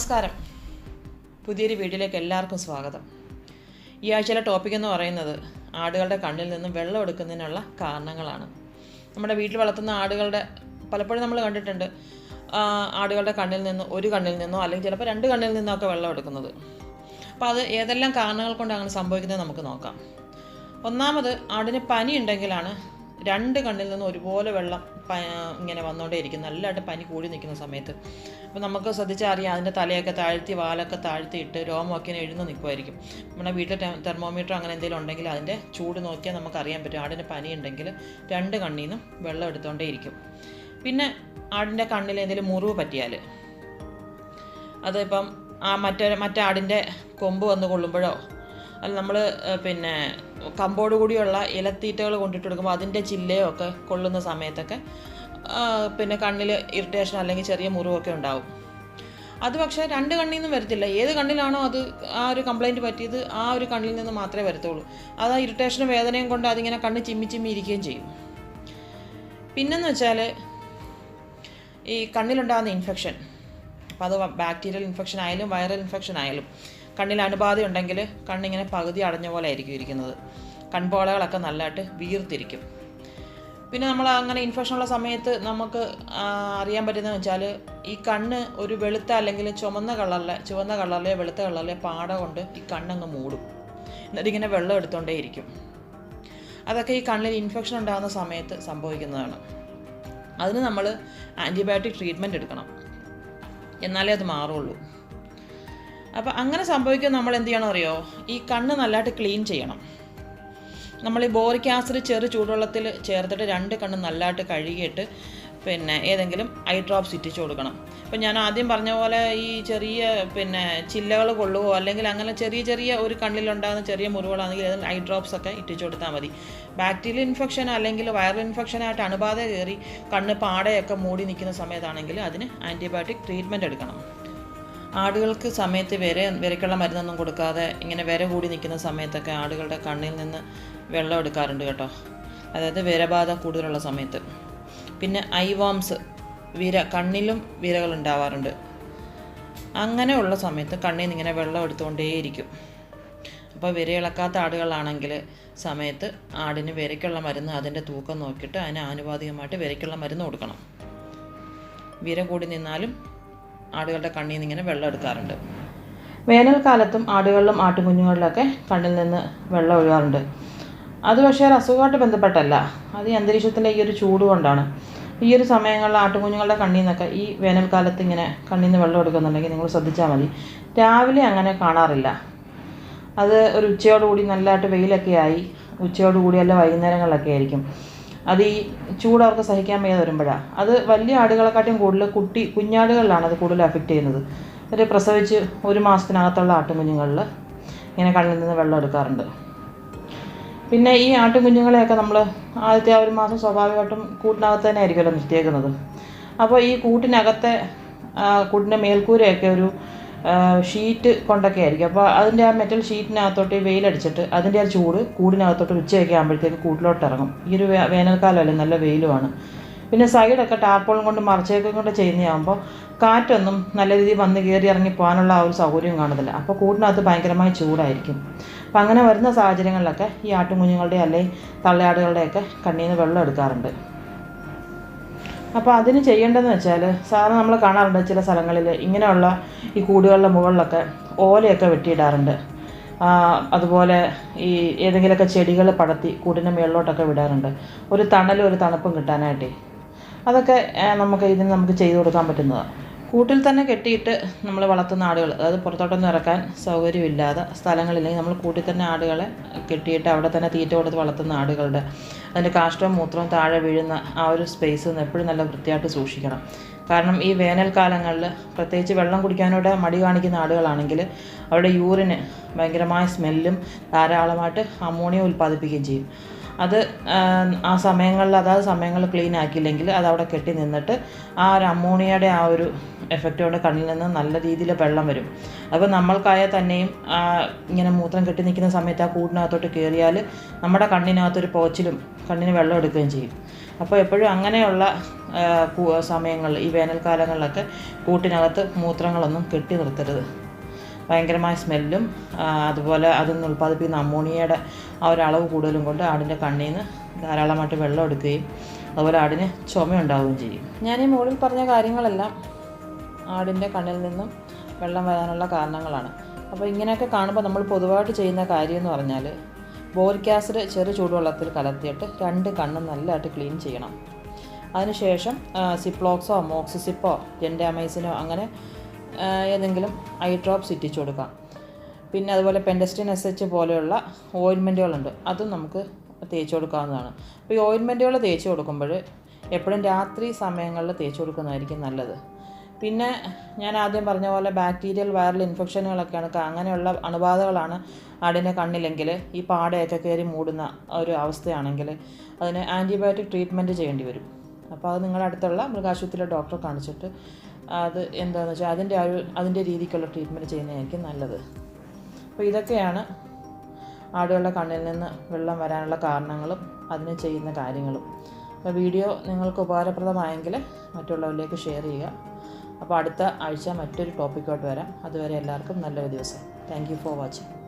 നമസ്കാരം. പുതിയൊരു വീഡിയോയിലേക്ക് എല്ലാവർക്കും സ്വാഗതം. ഈ ആഴ്ചയിലെ ടോപ്പിക് എന്ന് പറയുന്നത് ആടുകളുടെ കണ്ണിൽ നിന്നും വെള്ളം എടുക്കുന്നതിനുള്ള കാരണങ്ങളാണ്. നമ്മുടെ വീട്ടിൽ വളർത്തുന്ന ആടുകളുടെ പലപ്പോഴും നമ്മൾ കണ്ടിട്ടുണ്ട് ആടുകളുടെ കണ്ണിൽ നിന്ന് ഒരു കണ്ണിൽ നിന്നോ അല്ലെങ്കിൽ ചിലപ്പോൾ രണ്ട് കണ്ണിൽ നിന്നോ ഒക്കെ വെള്ളം എടുക്കുന്നത്. അപ്പോൾ അത് ഏതെല്ലാം കാരണങ്ങൾ കൊണ്ട് അങ്ങനെ സംഭവിക്കുന്നത് നമുക്ക് നോക്കാം. ഒന്നാമത് ആടിന് പനി ഉണ്ടെങ്കിലാണ് രണ്ട് കണ്ണിൽ നിന്ന് ഒരുപോലെ വെള്ളം ഇങ്ങനെ വന്നുകൊണ്ടേയിരിക്കും നല്ലതായിട്ട് പനി കൂടി നിൽക്കുന്ന സമയത്ത്. അപ്പോൾ നമുക്ക് ശ്രദ്ധിച്ചറിയാം അതിന്റെ തലയൊക്കെ താഴ്ത്തി വാലൊക്കെ താഴ്ത്തിയിട്ട് രോമമൊക്കെ എഴുന്ന് നിൽക്കുമായിരിക്കും നമ്മുടെ വീട്ടിൽ തെർമോമീറ്റർ അങ്ങനെ എന്തെങ്കിലും ഉണ്ടെങ്കിൽ അതിന്റെ ചൂട് നോക്കിയാൽ നമുക്ക് അറിയാൻ പറ്റും. ആടിന് പനി ഉണ്ടെങ്കിൽ രണ്ട് കണ്ണിൽ നിന്നും വെള്ളം എടുത്തുകൊണ്ടേയിരിക്കും പിന്നെ ആടിന്റെ കണ്ണിൽ എന്തെങ്കിലും മുറിവ് പറ്റിയാൽ അതിപ്പം ആ മറ്റേ മറ്റാടിന്റെ കൊമ്പ് വന്ന് കൊള്ളുമ്പോഴോ അല്ല നമ്മൾ പിന്നെ കമ്പോട് കൂടിയുള്ള ഇലത്തീറ്റകൾ കൊണ്ടിട്ട് കൊടുക്കുമ്പോൾ അതിന്റെ ചില്ലയോ ഒക്കെ കൊള്ളുന്ന സമയത്തൊക്കെ പിന്നെ കണ്ണിൽ ഇറിറ്റേഷൻ അല്ലെങ്കിൽ ചെറിയ മുറിവൊക്കെ ഉണ്ടാവും. അത് പക്ഷേ രണ്ട് കണ്ണിൽ നിന്നും വരത്തില്ല. ഏത് കണ്ണിലാണോ അത് ആ ഒരു കംപ്ലൈന്റ് പറ്റിയത് ആ ഒരു കണ്ണിൽ നിന്ന് മാത്രമേ വരത്തുള്ളൂ. അത് ആ ഇറിറ്റേഷനും വേദനയും കൊണ്ട് അതിങ്ങനെ കണ്ണ് ചിമ്മി ചിമ്മി ഇരിക്കുകയും ചെയ്യും. പിന്നെന്ന് വെച്ചാൽ ഈ കണ്ണിലുണ്ടാകുന്ന ഇൻഫെക്ഷൻ അപ്പോൾ അത് ബാക്ടീരിയൽ ഇൻഫെക്ഷൻ ആയാലും വൈറൽ ഇൻഫെക്ഷൻ ആയാലും കണ്ണിൽ അണുബാധ ഉണ്ടെങ്കിൽ കണ്ണിങ്ങനെ പകുതി അടഞ്ഞ പോലെ ആയിരിക്കും ഇരിക്കുന്നത്. കൺപോളകളൊക്കെ നല്ലതായിട്ട് വീർത്തിരിക്കും. പിന്നെ നമ്മൾ അങ്ങനെ ഇൻഫെക്ഷൻ ഉള്ള സമയത്ത് നമുക്ക് അറിയാൻ പറ്റുന്നത് വെച്ചാൽ ഈ കണ്ണ് ഒരു വെളുത്ത അല്ലെങ്കിൽ ചുമന്ന കളറിലെ ചുവന്ന കളറിലെ വെളുത്ത കളറിലെ പാട കൊണ്ട് ഈ കണ്ണങ്ങ് മൂടും. എന്നിട്ട് ഇങ്ങനെ വെള്ളം എടുത്തുകൊണ്ടേയിരിക്കും അതൊക്കെ ഈ കണ്ണിൽ ഇൻഫെക്ഷൻ ഉണ്ടാകുന്ന സമയത്ത് സംഭവിക്കുന്നതാണ്. അതിന് നമ്മൾ ആന്റിബയോട്ടിക് ട്രീറ്റ്മെന്റ് എടുക്കണം. എന്നാലേ അത് മാറുള്ളൂ. അപ്പോൾ അങ്ങനെ സംഭവിക്കുമ്പോൾ നമ്മൾ എന്ത് ചെയ്യണം അറിയോ? ഈ കണ്ണ് നല്ലതായിട്ട് ക്ലീൻ ചെയ്യണം. നമ്മൾ ഈ ബോറിക് ആസിഡ് ചെറു ചൂടുവെള്ളത്തിൽ ചേർത്തിട്ട് രണ്ട് കണ്ണ് നല്ലതായിട്ട് കഴുകിയിട്ട് പിന്നെ ഏതെങ്കിലും ഐ ഡ്രോപ്സ് ഇറ്റിച്ച് കൊടുക്കണം. ഇപ്പം ഞാൻ ആദ്യം പറഞ്ഞ പോലെ ഈ ചെറിയ പിന്നെ ചില്ലകൾ കൊള്ളുകയോ അല്ലെങ്കിൽ അങ്ങനെ ചെറിയ ചെറിയ ഒരു കണ്ണിലുണ്ടാകുന്ന ചെറിയ മുറിവുകളാണെങ്കിൽ ഏതെങ്കിലും ഐ ഡ്രോപ്സ് ഒക്കെ ഇറ്റിച്ച് കൊടുത്താൽ മതി. ബാക്ടീരിയൽ ഇൻഫെക്ഷൻ അല്ലെങ്കിൽ വൈറൽ ഇൻഫെക്ഷനായിട്ട് അണുബാധ കയറി കണ്ണ് പാടയൊക്കെ മൂടി നിൽക്കുന്ന സമയത്താണെങ്കിൽ അതിന് ആന്റിബയോട്ടിക് ട്രീറ്റ്മെന്റ് എടുക്കണം. ആടുകൾക്ക് സമയത്ത് വിര വിരയ്ക്കുള്ള മരുന്നൊന്നും കൊടുക്കാതെ ഇങ്ങനെ വിര കൂടി നിൽക്കുന്ന സമയത്തൊക്കെ ആടുകളുടെ കണ്ണിൽ നിന്ന് വെള്ളം എടുക്കാറുണ്ട് കേട്ടോ. അതായത് വിരബാധ കൂടുതലുള്ള സമയത്ത്. പിന്നെ ഐവാംസ് വിര കണ്ണിലും വിരകൾ ഉണ്ടാവാറുണ്ട്. അങ്ങനെയുള്ള സമയത്ത് കണ്ണിൽ നിന്ന് ഇങ്ങനെ വെള്ളം എടുത്തുകൊണ്ടേയിരിക്കും. അപ്പോൾ വിരയിളക്കാത്ത ആടുകളാണെങ്കിൽ സമയത്ത് ആടിന് വിരയ്ക്കുള്ള മരുന്ന് അതിന്റെ തൂക്കം നോക്കിയിട്ട് അതിന് ആനുപാതികമായിട്ട് വിരയ്ക്കുള്ള മരുന്ന് കൊടുക്കണം. വിര കൂടി നിന്നാലും ആടുകളുടെ കണ്ണിൽ നിന്ന് ഇങ്ങനെ വെള്ളം എടുക്കാറുണ്ട്. വേനൽക്കാലത്തും ആടുകളിലും ആട്ടുകുഞ്ഞുങ്ങളിലൊക്കെ കണ്ണിൽ നിന്ന് വെള്ളം ഒഴുകാറുണ്ട്. അത് പക്ഷേ ഒരു അസുഖമായിട്ട് ബന്ധപ്പെട്ടല്ല. അത് ഈ അന്തരീക്ഷത്തിലെ ഈ ഒരു ചൂട് കൊണ്ടാണ്. ഈ ഒരു സമയങ്ങളിൽ ആട്ടുകുഞ്ഞുങ്ങളുടെ കണ്ണിൽ നിന്നൊക്കെ ഈ വേനൽക്കാലത്ത് ഇങ്ങനെ കണ്ണിൽ നിന്ന് വെള്ളം എടുക്കുന്നുണ്ടെങ്കിൽ നിങ്ങൾ ശ്രദ്ധിച്ചാൽ മതി. രാവിലെ അങ്ങനെ കാണാറില്ല. അത് ഒരു ഉച്ചയോടുകൂടി നല്ലതായിട്ട് വെയിലൊക്കെ ആയി. ഉച്ചയോടുകൂടി അല്ല വൈകുന്നേരങ്ങളിലൊക്കെ ആയിരിക്കും. അത് ഈ ചൂട് അവർക്ക് സഹിക്കാൻ വയ്യാതെ വരുമ്പോഴാണ് അത് വലിയ ആടുകളെക്കാട്ടും കൂടുതൽ കുട്ടി കുഞ്ഞാടുകളിലാണ് അത് കൂടുതൽ അഫക്റ്റ് ചെയ്യുന്നത്. ഒരു പ്രസവിച്ച് ഒരു മാസത്തിനകത്തുള്ള ആട്ടുകുഞ്ഞുങ്ങളിൽ ഇങ്ങനെ കണ്ണിൽ നിന്ന് വെള്ളം എടുക്കാറുണ്ട്. പിന്നെ ഈ ആട്ടുകുഞ്ഞുങ്ങളെയൊക്കെ നമ്മൾ ആദ്യത്തെ ആ ഒരു മാസം സ്വാഭാവികമായിട്ടും കൂട്ടിനകത്ത് തന്നെ ആയിരിക്കുമല്ലോ നിർത്തിയേക്കുന്നത്. അപ്പോൾ ഈ കൂട്ടിനകത്തെ കൂട്ടിന്റെ മേൽക്കൂരയൊക്കെ ഒരു ഷീറ്റ് കൊണ്ടൊക്കെ ആയിരിക്കും. അപ്പോൾ അതിന്റെ ആ മെറ്റൽ ഷീറ്റിനകത്തോട്ട് വെയിലടിച്ചിട്ട് അതിന്റെ ആ ചൂട് കൂടിനകത്തോട്ട് ഉച്ചയൊക്കെ ആകുമ്പോഴത്തേക്ക് കൂട്ടിലോട്ട് ഇറങ്ങും. ഈ ഒരു വേനൽക്കാലമല്ലേ നല്ല വെയിലുമാണ്. പിന്നെ സൈഡൊക്കെ ടാർപ്പോളും കൊണ്ട് മറച്ചേക്കും കൊണ്ട് ചെയ്യുന്നതാകുമ്പോൾ കാറ്റൊന്നും നല്ല രീതിയിൽ വന്ന് കയറി ഇറങ്ങി പോകാനുള്ള ആ ഒരു സൗകര്യം കാണുന്നില്ല. അപ്പോൾ കൂടിനകത്ത് ഭയങ്കരമായി ചൂടായിരിക്കും. അപ്പം അങ്ങനെ വരുന്ന സാഹചര്യങ്ങളിലൊക്കെ ഈ ആട്ടുകുഞ്ഞുങ്ങളുടെ അല്ലെങ്കിൽ തള്ളയാടുകളുടെയൊക്കെ കണ്ണിൽ നിന്ന് വെള്ളം എടുക്കാറുണ്ട്. അപ്പോൾ അതിന് ചെയ്യേണ്ടതെന്ന് വെച്ചാൽ സാധാരണ നമ്മൾ കാണാറുണ്ട് ചില സ്ഥലങ്ങളിൽ ഇങ്ങനെയുള്ള ഈ കൂടുകളുടെ മുകളിലൊക്കെ ഓലയൊക്കെ വെട്ടിയിടാറുണ്ട്. അതുപോലെ ഈ ഏതെങ്കിലുമൊക്കെ ചെടികൾ പടത്തി കൂടിന്റെ മുകളിലോട്ടൊക്കെ വിടാറുണ്ട്. ഒരു തണലും ഒരു തണുപ്പും കിട്ടാനായിട്ടേ. അതൊക്കെ നമുക്ക് ഇതിന് നമുക്ക് ചെയ്തു കൊടുക്കാൻ പറ്റുന്നതാണ് കൂട്ടിൽ തന്നെ കെട്ടിയിട്ട് നമ്മൾ വളർത്തുന്ന ആടുകൾ അതായത് പുറത്തോട്ടൊന്നും ഇറക്കാൻ സൗകര്യമില്ലാതെ സ്ഥലങ്ങളില്ലെങ്കിൽ നമ്മൾ കൂട്ടിൽ തന്നെ ആടുകളെ കെട്ടിയിട്ട് അവിടെ തന്നെ തീറ്റ കൊടുത്ത് വളർത്തുന്ന ആടുകളുടെ അതിന്റെ കാഷ്ടവും മൂത്രവും താഴെ വീഴുന്ന ആ ഒരു സ്പേസ് എപ്പോഴും നല്ല വൃത്തിയായിട്ട് സൂക്ഷിക്കണം. കാരണം ഈ വേനൽക്കാലങ്ങളിൽ പ്രത്യേകിച്ച് വെള്ളം കുടിക്കാനോടെ മടി കാണിക്കുന്ന ആടുകളാണെങ്കിൽ അവരുടെ യൂറിന് ഭയങ്കരമായ സ്മെല്ലും ധാരാളമായിട്ട് അമോണിയ ഉൽപ്പാദിപ്പിക്കുകയും ചെയ്യും. അത് ആ, സമയങ്ങളിൽ അതായത് സമയങ്ങളിൽ ക്ലീൻ ആക്കിയില്ലെങ്കിൽ അത് അവിടെ കെട്ടി നിന്നിട്ട് ആ ഒരു അമോണിയയുടെ ആ ഒരു എഫക്റ്റ് കൊണ്ട് കണ്ണിൽ നിന്ന് നല്ല രീതിയിൽ വെള്ളം വരും. അപ്പോൾ നമ്മൾക്കായാൽ തന്നെയും ഇങ്ങനെ മൂത്രം കെട്ടി നിൽക്കുന്ന സമയത്ത് ആ കൂടിനകത്തോട്ട് കയറിയാൽ നമ്മുടെ കണ്ണിനകത്തൊരു പോച്ചിലും കണ്ണിന് വെള്ളം എടുക്കുകയും ചെയ്യും. അപ്പോൾ എപ്പോഴും അങ്ങനെയുള്ള സമയങ്ങൾ സമയങ്ങളിൽ ഈ വേനൽക്കാലങ്ങളിലൊക്കെ കൂട്ടിനകത്ത് മൂത്രങ്ങളൊന്നും കെട്ടി നിർത്തരുത്. ഭയങ്കരമായ സ്മെല്ലും അതുപോലെ അതിൽ നിന്ന് ഉൽപ്പാദിപ്പിക്കുന്ന അമ്മോണിയയുടെ ആ ഒരു അളവ് കൂടുതലും കൊണ്ട് ആടിന്റെ കണ്ണിൽ നിന്ന് ധാരാളമായിട്ട് വെള്ളം എടുക്കുകയും അതുപോലെ ആടിന് ചുമയുണ്ടാവുകയും ചെയ്യും. ഞാൻ ഈ മുകളിൽ പറഞ്ഞ കാര്യങ്ങളെല്ലാം ആടിന്റെ കണ്ണിൽ നിന്നും വെള്ളം വരാനുള്ള കാരണങ്ങളാണ്. അപ്പോൾ ഇങ്ങനെയൊക്കെ കാണുമ്പോൾ നമ്മൾ പൊതുവായിട്ട് ചെയ്യുന്ന കാര്യം എന്ന് പറഞ്ഞാൽ ബോറിക് ആസിഡ് ചെറു ചൂടുവെള്ളത്തിൽ കലർത്തിയിട്ട് രണ്ട് കണ്ണും നല്ലതായിട്ട് ക്ലീൻ ചെയ്യണം. അതിനുശേഷം സിപ്ലോക്സോ മോക്സിസിപ്പോ ജെൻഡാമൈസിനോ അങ്ങനെ ഏതെങ്കിലും ഐ ഡ്രോപ്പ് ഇറ്റിച്ചു കൊടുക്കാം. പിന്നെ അതുപോലെ പെൻഡസ്റ്റിൻ എസ് എച്ച് പോലെയുള്ള ഓയിൻമെന്റുകളുണ്ട് അതും നമുക്ക് തേച്ച് കൊടുക്കാവുന്നതാണ്. അപ്പോൾ ഈ ഓയിൻമെന്റുകൾ തേച്ച് കൊടുക്കുമ്പോൾ എപ്പോഴും രാത്രി സമയങ്ങളിൽ തേച്ച് കൊടുക്കുന്നതായിരിക്കും നല്ലത്. പിന്നെ ഞാൻ ആദ്യം പറഞ്ഞ പോലെ ബാക്ടീരിയൽ വൈറൽ ഇൻഫെക്ഷനുകളൊക്കെയാണ് അങ്ങനെയുള്ള അണുബാധകളാണ് ആടിന്റെ കണ്ണിലെങ്കിൽ ഈ പാടയൊക്കെ കയറി മൂടുന്ന ഒരു അവസ്ഥയാണെങ്കിൽ അതിന് ആന്റിബയോട്ടിക് ട്രീറ്റ്മെന്റ് ചെയ്യേണ്ടി വരും. അപ്പോൾ അത് നിങ്ങളുടെ അടുത്തുള്ള മൃഗാശുപത്രിയിലെ ഡോക്ടറെ കാണിച്ചിട്ട് അത് എന്താണെന്ന് വെച്ചാൽ അതിന്റെ ആ ഒരു അതിന്റെ രീതിക്കുള്ള ട്രീറ്റ്മെന്റ് ചെയ്യുന്നതായിരിക്കും നല്ലത്. അപ്പോൾ ഇതൊക്കെയാണ് ആടുകളുടെ കണ്ണിൽ നിന്ന് വെള്ളം വരാനുള്ള കാരണങ്ങളും അതിന് ചെയ്യുന്ന കാര്യങ്ങളും. അപ്പോൾ വീഡിയോ നിങ്ങൾക്ക് ഉപകാരപ്രദമായെങ്കിൽ മറ്റുള്ളവരിലേക്ക് ഷെയർ ചെയ്യുക. അപ്പോൾ അടുത്ത ആഴ്ച മറ്റൊരു ടോപ്പിക്കോട്ട് വരാം. അതുവരെ എല്ലാവർക്കും നല്ലൊരു ദിവസം. Thank for watching